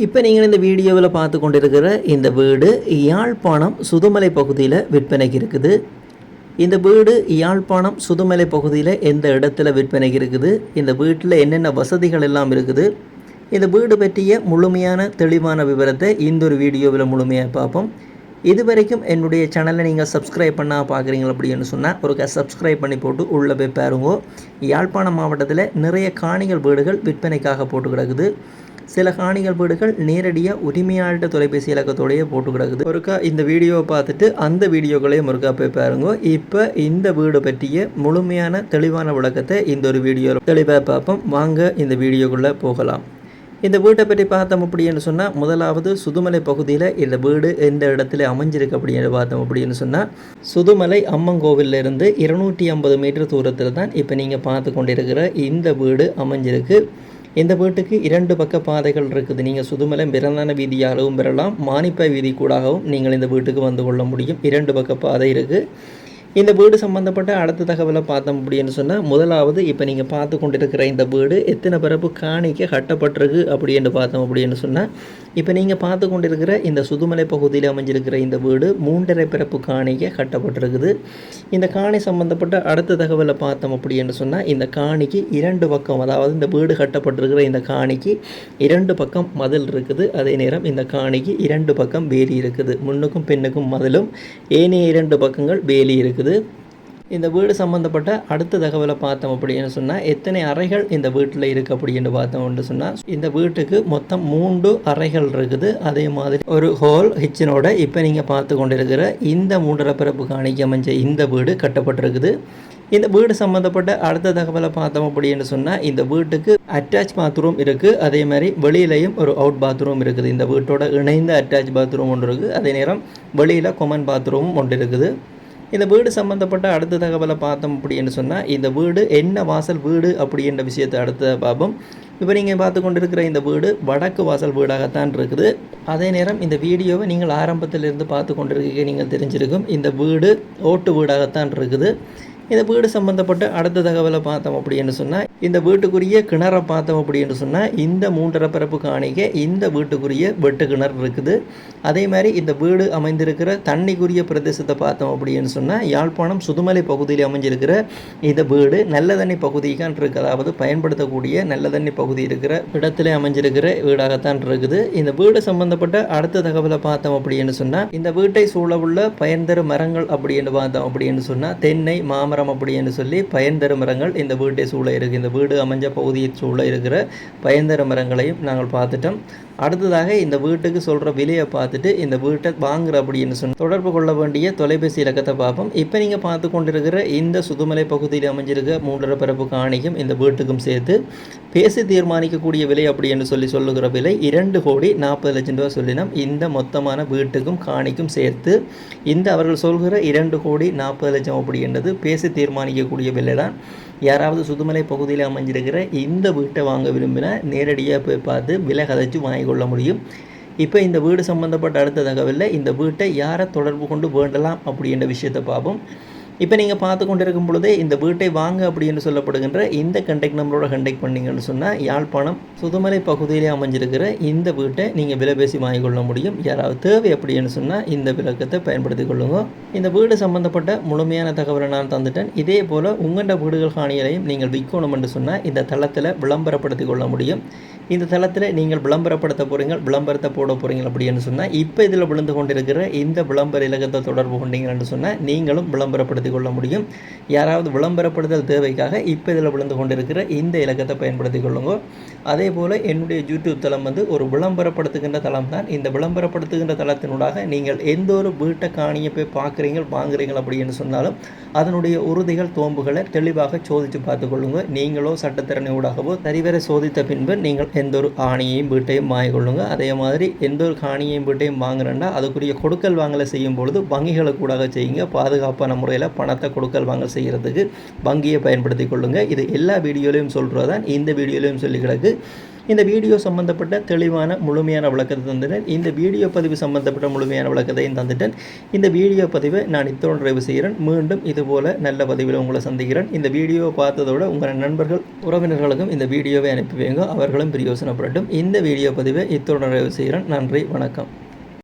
இப்போ நீங்கள் இந்த வீடியோவில் பார்த்து கொண்டிருக்கிற இந்த வீடு யாழ்ப்பாணம் சுதுமலை பகுதியில் விற்பனைக்கு இருக்குது. இந்த வீடு யாழ்ப்பாணம் சுதுமலை பகுதியில் எந்த இடத்துல விற்பனைக்கு இருக்குது? இந்த வீட்டில் என்னென்ன வசதிகள் எல்லாம் இருக்குது? இந்த வீடு பற்றிய முழுமையான தெளிவான விவரத்தை இந்த ஒரு வீடியோவில் முழுமையாக பார்ப்போம். இது வரைக்கும் என்னுடைய சேனலை நீங்கள் சப்ஸ்கிரைப் பண்ணால் பார்க்குறீங்க அப்படின்னு சொன்னால் ஒரு சப்ஸ்கிரைப் பண்ணி போட்டு உள்ளே போய் பாருங்க. யாழ்ப்பாணம் மாவட்டத்தில் நிறைய காணிகள் வீடுகள் விற்பனைக்காக போட்டு கிடக்குது. சில காணிகள் வீடுகள் நேரடியாக உரிமையாளர்கிட்ட தொலைபேசி இலக்கத்தோடையே போட்டு கிடக்குது. ஒருக்கா இந்த வீடியோவை பார்த்துட்டு அந்த வீடியோக்களையும் ஒருக்கா போய் பாருங்க. இப்போ இந்த வீடு பற்றிய முழுமையான தெளிவான விளக்கத்தை இந்த ஒரு வீடியோ தெளிவாக பார்ப்போம். வாங்க இந்த வீடியோக்குள்ளே போகலாம். இந்த வீட்டை பற்றி பார்த்தோம் அப்படின்னு சொன்னால் முதலாவது சுதுமலை பகுதியில் இந்த வீடு எந்த இடத்துல அமைஞ்சிருக்கு அப்படின்னு பார்த்தோம் அப்படின்னு சொன்னால் சுதுமலை அம்மன் இருந்து இருநூற்றி ஐம்பது மீட்டர் தூரத்தில் தான் இப்போ நீங்கள் பார்த்து கொண்டிருக்கிற இந்த வீடு அமைஞ்சிருக்கு. இந்த வீட்டுக்கு இரண்டு பக்க பாதைகள் இருக்குது. நீங்கள் சுதுமலை பிறந்தான வீதியாகவும் பெறலாம் மானிப்பாய் வீதி கூடாகவும் நீங்கள் இந்த வீட்டுக்கு வந்து கொள்ள முடியும். இரண்டு பக்க பாதை இருக்குது இந்த வீடு சம்மந்தப்பட்ட அடுத்த தகவலை பார்த்தோம் அப்படின்னு சொன்னால் முதலாவது இப்போ நீங்கள் பார்த்து கொண்டிருக்கிற இந்த வீடு எத்தனை பிறப்பு காணிக்க கட்டப்பட்டிருக்கு அப்படின்னு பார்த்தோம் அப்படின்னு சொன்னால் இப்போ நீங்கள் பார்த்து கொண்டிருக்கிற இந்த சுதுமலை பகுதியில் அமைஞ்சிருக்கிற இந்த வீடு மூன்றரை பிறப்பு காணிக்கை கட்டப்பட்டிருக்குது. இந்த காணி சம்மந்தப்பட்ட அடுத்த தகவலை பார்த்தோம் அப்படின்னு சொன்னால் இந்த காணிக்கு இரண்டு பக்கம் அதாவது இந்த வீடு கட்டப்பட்டிருக்கிற இந்த காணிக்கு இரண்டு பக்கம் மதில் இருக்குது. அதே நேரம் இந்த காணிக்கு இரண்டு பக்கம் வேலி இருக்குது. முன்னுக்கும் பின்னுக்கும் மதிலும் ஏனைய இரண்டு பக்கங்கள் வேலி இருக்குது. இந்த வீடு சம்மந்தப்பட்ட அடுத்த தகவலை பார்த்தோம் அப்படின்னு சொன்னால் எத்தனை அறைகள் இந்த வீட்டில் இருக்குது அப்படின்னு பார்த்தோம்னு சொன்னால் இந்த வீட்டுக்கு மொத்தம் மூன்று அறைகள் இருக்குது. அதே மாதிரி ஒரு ஹோல் ஹிச்சனோட இப்போ நீங்கள் பார்த்து கொண்டிருக்கிற இந்த மூன்றரை பிறப்பு காணிக்க அமைஞ்ச இந்த வீடு கட்டப்பட்டிருக்குது. இந்த வீடு சம்மந்தப்பட்ட அடுத்த தகவலை பார்த்தோம் அப்படின்னு சொன்னால் இந்த வீட்டுக்கு அட்டாச் பாத்ரூம் இருக்குது அதே மாதிரி வெளியிலையும் ஒரு அவுட் பாத்ரூம் இருக்குது. இந்த வீட்டோட இணைந்த அட்டாச் பாத்ரூம் ஒன்று இருக்குது அதே நேரம் வெளியில் கொமன் பாத்ரூமும் ஒன்று இருக்குது. இந்த வீடு சம்மந்தப்பட்ட அடுத்த தகவலை பார்த்தோம் அப்படின்னு சொன்னால் இந்த வீடு என்ன வாசல் வீடு அப்படின்ற விஷயத்தை அடுத்த பார்ப்போம். இப்போ நீங்கள் பார்த்து கொண்டிருக்கிற இந்த வீடு வடக்கு வாசல் வீடாகத்தான் இருக்குது. அதே நேரம் இந்த வீடியோவை நீங்கள் ஆரம்பத்திலிருந்து பார்த்து கொண்டிருக்க நீங்கள் தெரிஞ்சிருக்கும். இந்த வீடு ஓட்டு வீடாகத்தான் இருக்குது. இந்த வீடு சம்மந்தப்பட்ட அடுத்த தகவலை பார்த்தோம் அப்படின்னு சொன்னால் இந்த வீட்டுக்குரிய கிணறை பார்த்தோம் அப்படின்னு சொன்னால் இந்த மூன்றரை பரப்பு காணிக்க இந்த வீட்டுக்குரிய வெட்டு கிணறு இருக்குது. அதே மாதிரி இந்த வீடு அமைந்திருக்கிற தண்ணிக்குரிய பிரதேசத்தை பார்த்தோம் அப்படின்னு சொன்னால் யாழ்ப்பாணம் சுதுமலை பகுதியில் அமைஞ்சிருக்கிற இந்த வீடு நல்ல தண்ணி பகுதிக்கான் இருக்குது அதாவது பயன்படுத்தக்கூடிய நல்ல தண்ணி பகுதி இருக்கிற இடத்துல அமைஞ்சிருக்கிற வீடாகத்தான் இருக்குது. இந்த வீடு சம்பந்தப்பட்ட அடுத்த தகவலை பார்த்தோம் அப்படின்னு சொன்னால் இந்த வீட்டை சூழவுள்ள பயன்தரு மரங்கள் அப்படின்னு பார்த்தோம் அப்படின்னு சொன்னால் தென்னை மாமரம் அப்படின்னு சொல்லி பயன்தரு மரங்கள் இந்த வீட்டை சூழ இருக்குது இந்த வீடு அமைஞ்ச பகுதியை சூழ இருக்கிற பயன்தரு மரங்களையும் நாங்கள் பார்த்துட்டோம். அடுத்ததாக இந்த வீட்டுக்கு சொல்கிற விலையை பார்த்துட்டு இந்த வீட்டை வாங்குற அப்படின்னு சொன்ன தொடர்பு கொள்ள வேண்டிய தொலைபேசி இலக்கத்தை பார்ப்போம். இப்போ நீங்கள் பார்த்து கொண்டிருக்கிற இந்த சுதுமலை பகுதியில் அமைஞ்சிருக்க மூன்றரை பிறப்பு காணிக்கும் இந்த வீட்டுக்கும் சேர்த்து பேசி தீர்மானிக்கக்கூடிய விலை அப்படின்னு சொல்லி சொல்லுகிற விலை இரண்டு கோடி நாற்பது லட்சம் ரூபா சொல்லினோம். இந்த மொத்தமான வீட்டுக்கும் காணிக்கும் சேர்த்து இந்த அவர்கள் சொல்கிற இரண்டு கோடி நாற்பது லட்சம் அப்படின்றது பேசி தீர்மானிக்கக்கூடிய விலை தான் யாராவது சுதுமலை பகுதியில் அமைஞ்சிருக்கிற இந்த வீட்டை வாங்க விரும்பினா நேரடியாக போய் பார்த்து விலை கதைச்சு வாங்கி கொள்ள முடியும். இப்போ இந்த வீடு சம்மந்தப்பட்ட அடுத்த தகவலில் இந்த வீட்டை யாரை தொடர்பு கொண்டு வேண்டலாம் அப்படின்ற விஷயத்தை பார்ப்போம். இப்போ நீங்கள் பார்த்து கொண்டிருக்கும் பொழுதே இந்த வீட்டை வாங்க அப்படின்னு சொல்லப்படுகின்ற இந்த கண்டெக்ட் நம்பரோட கண்டெக்ட் பண்ணீங்கன்னு சொன்னால் யாழ்ப்பாணம் சுதுமலை பகுதியிலே அமைஞ்சிருக்கிற இந்த வீட்டை நீங்கள் விலை பேசி வாங்கிக்கொள்ள முடியும். யாராவது தேவை அப்படின்னு சொன்னால் இந்த விளக்கத்தை பயன்படுத்தி கொள்ளுங்க. இந்த வீடு சம்பந்தப்பட்ட முழுமையான தகவலை நான் தந்துட்டேன். இதே போல் உங்கள்ட வீடுகள் காணிகளையும் நீங்கள் விற்கணும் என்று சொன்னால் இந்த தளத்தில் விளம்பரப்படுத்தி கொள்ள முடியும். இந்த தளத்தில் நீங்கள் விளம்பரப்படுத்த போகிறீங்க விளம்பரத்தை போட போகிறீங்க அப்படின்னு சொன்னால் இப்போ இதில் விழுந்து கொண்டிருக்கிற இந்த விளம்பர இலக்கத்தை தொடர்பு கொண்டீங்கன்னு சொன்னால் நீங்களும் விளம்பரப்படுத்த கொள்ள முடியும் யாராவது விளம்பரப்படுத்தல் தேவைக்காக இப்போ இதில் விழுந்து கொண்டிருக்கிற இந்த இலக்கத்தை பயன்படுத்தி கொள்ளுங்க அதே போல் என்னுடைய யூடியூப் தளம் வந்து ஒரு விளம்பரப்படுத்துகின்ற தளம் தான். இந்த விளம்பரப்படுத்துகின்ற தளத்தினூடாக நீங்கள் எந்த ஒரு வீட்டை காணியை போய் பார்க்குறீங்க வாங்குறீங்க அப்படின்னு சொன்னாலும் அதனுடைய உறுதிகள் தோம்புகளை தெளிவாக சோதித்து பார்த்துக்கொள்ளுங்க. நீங்களோ சட்டத்திறனை ஊடாகவோ சரிவர சோதித்த பின்பு நீங்கள் எந்த ஒரு ஆணியையும் வீட்டையும் வாங்கிக்கொள்ளுங்க. அதே மாதிரி எந்த ஒரு காணியையும் வீட்டையும் வாங்குறேன்னா அதுக்குரிய கொடுக்கல் வாங்கலை செய்யும் பொழுது வங்கிகளுக்கு ஊடாக செய்யுங்க. பாதுகாப்பான முறையில் பணத்தை கொடுக்கல் வாங்கல் செய்கிறதுக்கு வங்கியை பயன்படுத்தி கொள்ளுங்கள் இது எல்லா வீடியோலையும் சொல்கிறது தான் இந்த வீடியோலையும் சொல்லி கிடக்கு. இந்த வீடியோ சம்பந்தப்பட்ட தெளிவான முழுமையான விளக்கத்தை தந்துட்டேன். இந்த வீடியோ பதிவு சம்பந்தப்பட்ட முழுமையான விளக்கத்தையும் தந்துட்டேன். இந்த வீடியோ பதிவை நான் இத்தோடு நிறைவு செய்கிறேன். மீண்டும் இதுபோல் நல்ல பதிவில் உங்களை சந்திக்கிறேன். இந்த வீடியோவை பார்த்ததோட உங்கள் நண்பர்கள் உறவினர்களுக்கும் இந்த வீடியோவை அனுப்பி வைங்க அவர்களும் பிரயோசனப்படட்டும். இந்த வீடியோ பதிவை இத்தோடு நிறைவு செய்கிறேன். நன்றி. வணக்கம்.